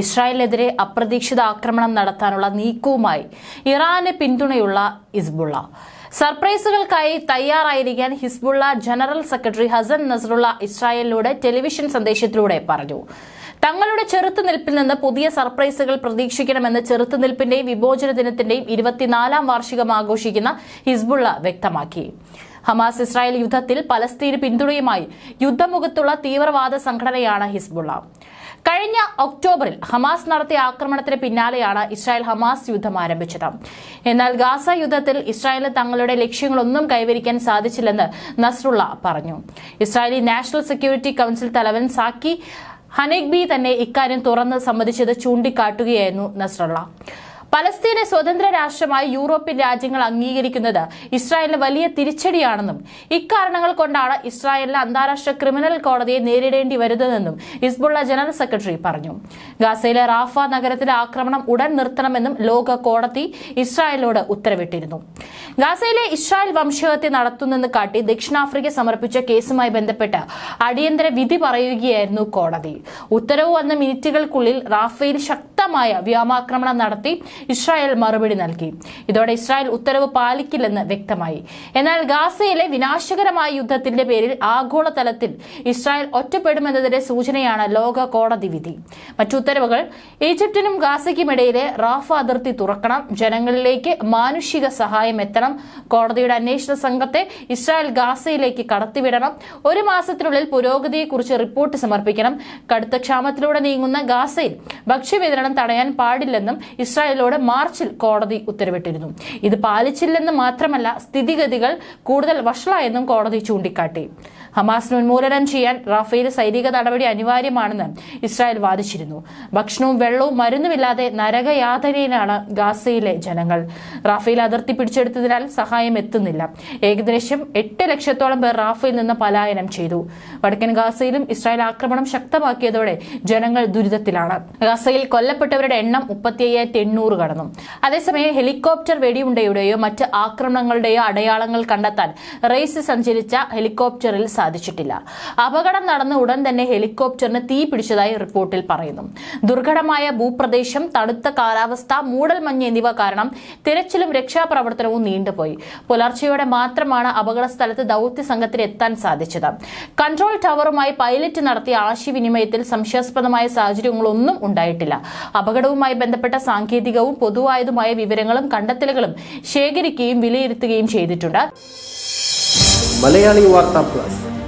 ഇസ്രായേലിനെതിരെ അപ്രതീക്ഷിത ആക്രമണം നടത്താനുള്ള നീക്കവുമായി ഇറാന് പിന്തുണയുള്ള ഇസ്ബുള്ള സർപ്രൈസുകൾക്കായി തയ്യാറായിരിക്കാൻ Hezbollah general secretary Hassan Nasrallah ഇസ്രായേലിനോട് ടെലിവിഷൻ സന്ദേശത്തിലൂടെ പറഞ്ഞു. തങ്ങളുടെ ചെറുത്തുനിൽപ്പിൽ നിന്ന് പുതിയ സർപ്രൈസുകൾ പ്രതീക്ഷിക്കണമെന്ന് ചെറുത്തുനിൽപ്പിന്റെയും വിമോചന ദിനത്തിന്റെയും ഇരുപത്തിനാലാം വാർഷികം ആഘോഷിക്കുന്ന ഹിസ്ബുള്ള വ്യക്തമാക്കി. ഹമാസ് ഇസ്രായേൽ യുദ്ധത്തിൽ പലസ്തീന് പിന്തുണയുമായി യുദ്ധമുഖത്തുള്ള തീവ്രവാദ സംഘടനയാണ് ഹിസ്ബുള്ള. കഴിഞ്ഞ ഒക്ടോബറിൽ ഹമാസ് നടത്തിയ ആക്രമണത്തിന് പിന്നാലെയാണ് ഇസ്രായേൽ ഹമാസ് യുദ്ധം ആരംഭിച്ചത്. എന്നാൽ ഗാസ യുദ്ധത്തിൽ ഇസ്രായേലിന് തങ്ങളുടെ ലക്ഷ്യങ്ങളൊന്നും കൈവരിക്കാൻ സാധിച്ചില്ലെന്ന് നസ്രുള്ള പറഞ്ഞു. ഇസ്രായേലി നാഷണൽ സെക്യൂരിറ്റി കൌൺസിൽ തലവൻ സാക്കി ഹനേഗ്ബി തന്നെ ഇക്കാര്യം തുറന്ന് സമ്മതിച്ചത് ചൂണ്ടിക്കാട്ടുകയായിരുന്നു നസ്രുള്ള. പലസ്തീനെ സ്വതന്ത്ര രാഷ്ട്രമായി യൂറോപ്യൻ രാജ്യങ്ങൾ അംഗീകരിക്കുന്നത് ഇസ്രായേലിന് വലിയ തിരിച്ചടിയാണെന്നും ഇക്കാരണങ്ങൾ കൊണ്ടാണ് ഇസ്രായേലിന് അന്താരാഷ്ട്ര ക്രിമിനൽ കോടതിയെ നേരിടേണ്ടി വരുന്നതെന്നും ഇസ്ബുള്ള ജനറൽ സെക്രട്ടറി പറഞ്ഞു. ഗാസയിലെ റാഫ നഗരത്തിലെ ആക്രമണം ഉടൻ നിർത്തണമെന്നും ലോക കോടതി ഇസ്രായേലിനോട് ഉത്തരവിട്ടിരുന്നു. ഗാസയിലെ ഇസ്രായേൽ വംശഹത്യ നടത്തുന്നെന്ന് കാട്ടി ദക്ഷിണാഫ്രിക്ക സമർപ്പിച്ച കേസുമായി ബന്ധപ്പെട്ട് അടിയന്തര വിധി പറയുകയായിരുന്നു കോടതി. ഉത്തരവ് വന്ന മിനിറ്റുകൾക്കുള്ളിൽ റാഫയിൽ ശക്തമായ വ്യോമാക്രമണം നടത്തി ഇസ്രായേൽ മറുപടി നൽകി. ഇതോടെ ഇസ്രായേൽ ഉത്തരവ് പാലിക്കില്ലെന്ന് വ്യക്തമായി. എന്നാൽ ഗാസയിലെ വിനാശകരമായ യുദ്ധത്തിന്റെ പേരിൽ ആഗോളതലത്തിൽ ഇസ്രായേൽ ഒറ്റപ്പെടുമെന്നതിന്റെ സൂചനയാണ് ലോക കോടതി വിധി മറ്റുത്തരവുകൾ ഈജിപ്തിനും ഗാസയ്ക്കുമിടയിലെ റാഫ അതിർത്തി തുറക്കണം ജനങ്ങളിലേക്ക് മാനുഷിക സഹായം എത്തണം കോടതിയുടെ അന്വേഷണ സംഘത്തെ ഇസ്രായേൽ ഗാസയിലേക്ക് കടത്തിവിടണം ഒരു മാസത്തിനുള്ളിൽ പുരോഗതിയെക്കുറിച്ച് റിപ്പോർട്ട് സമർപ്പിക്കണം കടുത്ത ക്ഷാമത്തിലൂടെ നീങ്ങുന്ന ഗാസയിൽ ഭക്ഷ്യവിതരണം തടയാൻ പാടില്ലെന്നും ഇസ്രായേലോട് മാർച്ചിൽ കോടതി ഉത്തരവിട്ടിരുന്നു. ഇത് പാലിച്ചില്ലെന്ന് മാത്രമല്ല സ്ഥിതിഗതികൾ കൂടുതൽ വഷളായെന്നും കോടതി ചൂണ്ടിക്കാട്ടി. ഹമാസിന് ഉന്മൂലനം ചെയ്യാൻ റാഫേൽ സൈനിക നടപടി അനിവാര്യമാണെന്ന് ഇസ്രായേൽ വാദിച്ചിരുന്നു. ഭക്ഷണവും വെള്ളവും മരുന്നുമില്ലാതെ നരകയാതനയിലാണ് ഗാസയിലെ ജനങ്ങൾ. റാഫേൽ അതിർത്തി പിടിച്ചെടുത്തതിനാൽ സഹായം എത്തുന്നില്ല. ഏകദേശം എട്ട് ലക്ഷത്തോളം പേർ റാഫയിൽ നിന്ന് പലായനം ചെയ്തു. വടക്കൻ ഗാസയിലും ഇസ്രായേൽ ആക്രമണം ശക്തമാക്കിയതോടെ ജനങ്ങൾ ദുരിതത്തിലാണ്. ഗാസയിൽ കൊല്ലപ്പെട്ടവരുടെ എണ്ണം മുപ്പത്തി അയ്യായിരത്തി എണ്ണൂറ് കടന്നു. അതേസമയം ഹെലികോപ്റ്റർ വെടിയുണ്ടയുടെയോ മറ്റ് ആക്രമണങ്ങളുടെയോ അടയാളങ്ങൾ കണ്ടെത്താൻ റേസ് സഞ്ചരിച്ച ഹെലികോപ്റ്ററിൽ സാധിച്ചിട്ടില്ല. അപകടം നടന്ന ഉടൻ തന്നെ ഹെലികോപ്റ്ററിന് തീ പിടിച്ചതായി റിപ്പോർട്ടിൽ പറയുന്നു. ദുർഘടമായ ഭൂപ്രദേശം തണുത്ത കാലാവസ്ഥ മൂടൽമഞ്ഞ് എന്നിവ കാരണം തിരച്ചിലും രക്ഷാപ്രവർത്തനവും നീണ്ടുപോയി. പുലർച്ചെയോടെ മാത്രമാണ് അപകട സ്ഥലത്ത് ദൗത്യ സംഘത്തിന് എത്താൻ സാധിച്ചത്. കൺട്രോൾ ടവറുമായി പൈലറ്റ് നടത്തിയ ആശയവിനിമയത്തിൽ സംശയാസ്പദമായ സാഹചര്യങ്ങളൊന്നും ഉണ്ടായിട്ടില്ല. അപകടവുമായി ബന്ധപ്പെട്ട സാങ്കേതികവും പൊതുവായതുമായ വിവരങ്ങളും കണ്ടെത്തലുകളും ശേഖരിക്കുകയും വിലയിരുത്തുകയും ചെയ്തിട്ടുണ്ട്. Malayali Vartha plus.